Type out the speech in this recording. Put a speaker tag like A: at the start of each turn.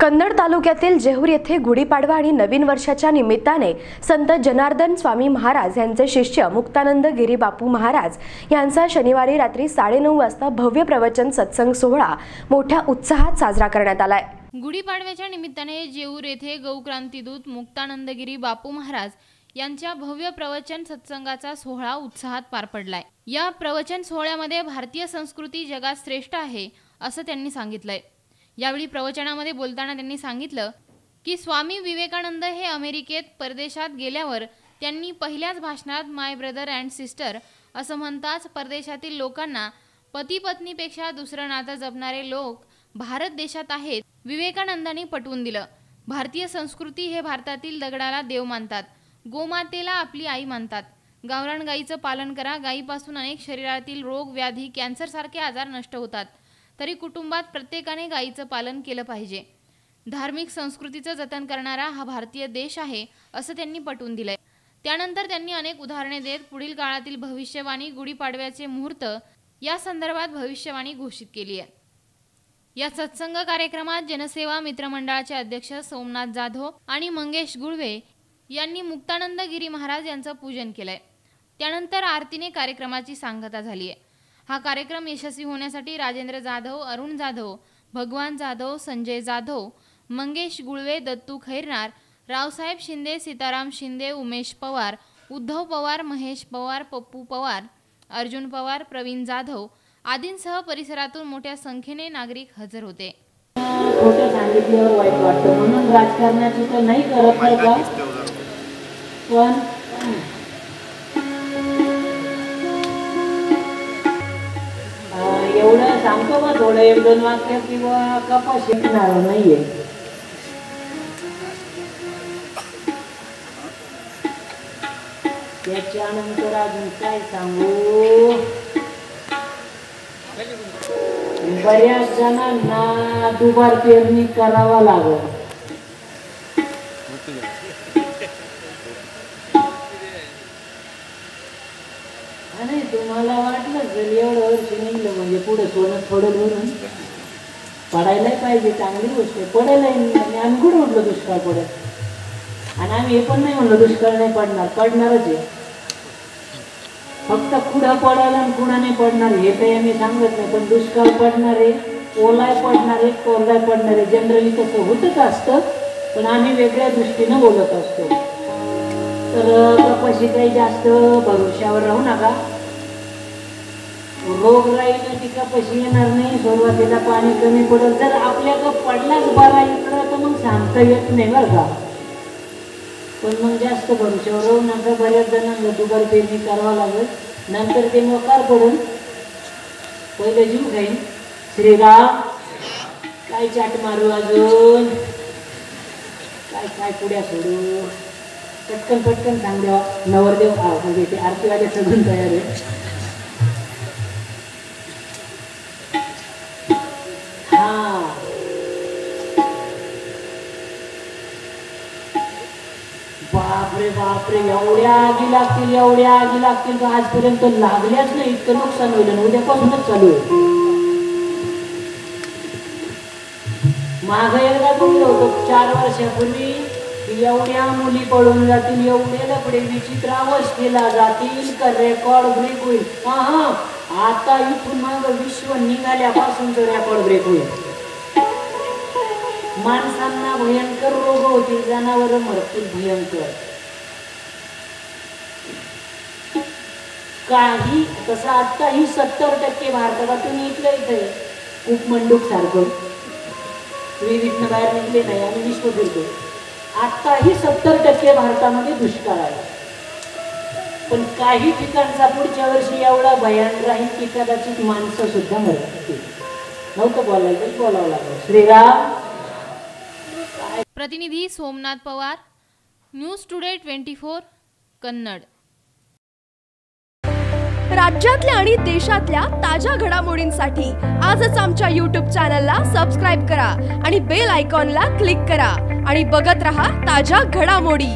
A: कन्नड तालुक्यातील जेहूर येथे गुढीपाडवा आणि नवीन वर्षाच्या निमित्ताने संत जनार्दन स्वामी महाराज यांचे शिष्य मुक्तानंद गिरी बापू महाराज यांचा शनिवारी रात्री साडेनऊ वाजता भव्य प्रवचन सत्संग सोहळा मोठ्या उत्साहात साजरा करण्यात आलाय.
B: गुढीपाडव्याच्या निमित्ताने जेऊर येथे गौक्रांतीदूत मुक्तानंदगिरी बापू महाराज यांच्या भव्य प्रवचन सत्संगाचा सोहळा उत्साहात पार पडलाय. या प्रवचन सोहळ्यामध्ये भारतीय संस्कृती जगात श्रेष्ठ आहे असं त्यांनी सांगितलंय. यावेळी प्रवचनामध्ये बोलताना त्यांनी सांगितलं की स्वामी विवेकानंद हे अमेरिकेत परदेशात गेल्यावर त्यांनी पहिल्याच भाषणात माय ब्रदर अँड सिस्टर असं म्हणताच परदेशातील लोकांना पती पत्नीपेक्षा दुसरं नातं जपणारे लोक भारत देशात आहेत विवेकानंदांनी पटवून दिलं. भारतीय संस्कृती हे भारतातील दगडाला देव मानतात गोमातेला आपली आई मानतात. गावरान गाईचं पालन करा गायीपासून अनेक शरीरातील रोग व्याधी कॅन्सरसारखे आजार नष्ट होतात. तरी कुटुंबात प्रत्येकाने गायीचं पालन केलं पाहिजे. धार्मिक संस्कृतीचं जतन करणारा हा भारतीय देश आहे असं त्यांनी पटवून दिलंय. त्यानंतर त्यांनी अनेक उदाहरणे देत पुढील काळातील भविष्यवाणी गुढीपाडव्याचे मुहूर्त या संदर्भात भविष्यवाणी घोषित केली आहे. या सत्संग कार्यक्रमात जनसेवा मित्रमंडळाचे अध्यक्ष सोमनाथ जाधव आणि मंगेश गुळवे यांनी मुक्तानंद गिरी महाराज यांचं पूजन केलंय. त्यानंतर आरतीने कार्यक्रमाची सांगता झाली आहे हा कार्यक्रम यशस्वी होण्यासाठी राजेंद्र जाधव अरुण जाधव भगवान जाधव संजय जाधव मंगेश गुळवे दत्तू खैरनार रावसाहेब शिंदे सीताराम शिंदे उमेश पवार उद्धव पवार महेश पवार पप्पू पवार अर्जुन पवार प्रवीण जाधव आदींसह परिसरातून मोठ्या संख्येने नागरिक हजर होते.
C: खोटं सांगितल्यावर वाईट वाटतं. म्हणून राजकारणाची तर नाही करत पण सांगतो मग थोडं एक दोन वाक्य किंवा कपा शिकणार नाहीये. त्याच्यानंतर अजून काय सांगू? बऱ्याच जणांना दुबार पेरणी करावा लागत आणि तुम्हाला वाटलं जर एवढं वर्ष निघलं म्हणजे पुढे सोनं थोडं म्हणून पडायलाही पाहिजे चांगली गोष्ट आहे. पडायलाही आम्ही कुठे म्हटलं दुष्काळ पडत? आणि आम्ही हे पण नाही म्हणलं दुष्काळ नाही पडणार पडणारच आहे. फक्त कुठं पडायला आणि कुणा नाही पडणार हे काही आम्ही सांगत नाही पण दुष्काळ पडणार आहे ओलाय पडणार आहे कोरडाय पडणार आहे. जनरली तसं होतच असतं पण आम्ही वेगळ्या दृष्टीनं बोलत असतो. तर कपाशी काही जास्त भरोश्यावर राहू नका. रोग राहील ती कपाशी येणार नाही सुरुवातीला पाणी कमी पडत जर आपल्याकडं पडलाच बारा इकडं तर मग सांगता येत नाही बरं का. पण मग जास्त भरोश्यावर राहू नका बऱ्याच जणांना दुबार पेरणी करावं लागेल. नंतर ते मोकार पडून पहिलं जीव खाईन. श्रीराम काय चाट मारू अजून? काय काय पुढ्या सोडू? पटकन पटकन सांग देवा नवरदेव आव म्हणजे ते आरतीवाले सगळं तयार आहे. हा. बापरे बापरे एवढ्या आगी लागतील एवढ्या आगी लागतील तर आजपर्यंत लागल्याच नाही इतकं नुकसान होईल उद्यापासूनच चालू आहे माग एकदा बोललो होतो चार वर्षापूर्वी एवढ्या मुली पळून जातील एवढे लपडे विचित्र अवस्थेला जातील का रेकॉर्ड ब्रेक होईल? हा हा आता इथून मग विश्व निघाल्यापासूनच रेकॉर्ड ब्रेक होईल. माणसांना भयंकर रोग होतील जनावर मरतील भयंकर. काही तसं आत्ताही सत्तर टक्के भारतातून इथलं इथे खूप मंडूक सारखं. विविधनं बाहेर निघले नाही आम्ही विश्व फिरतो आत्ताही सत्तर टक्के भारतामध्ये दुष्काळ आहे. पण काही ठिकाणचा पुढच्या वर्षी एवढा भयान राहील की कदाचित माणसं सुद्धा मरतील नव्हतं बोलायचं बोलावं लागलं. श्रीराम.
B: प्रतिनिधी Somnath Pawar news today twenty four Kannad.
A: राज्यातल्या आणि देशातल्या ताज्या घडामोडींसाठी आजच आमच्या यूट्यूब चॅनलला सबस्क्राईब करा आणि बेल आयकॉनला क्लिक करा. आणि बघत रहा ताज्या घडामोडी.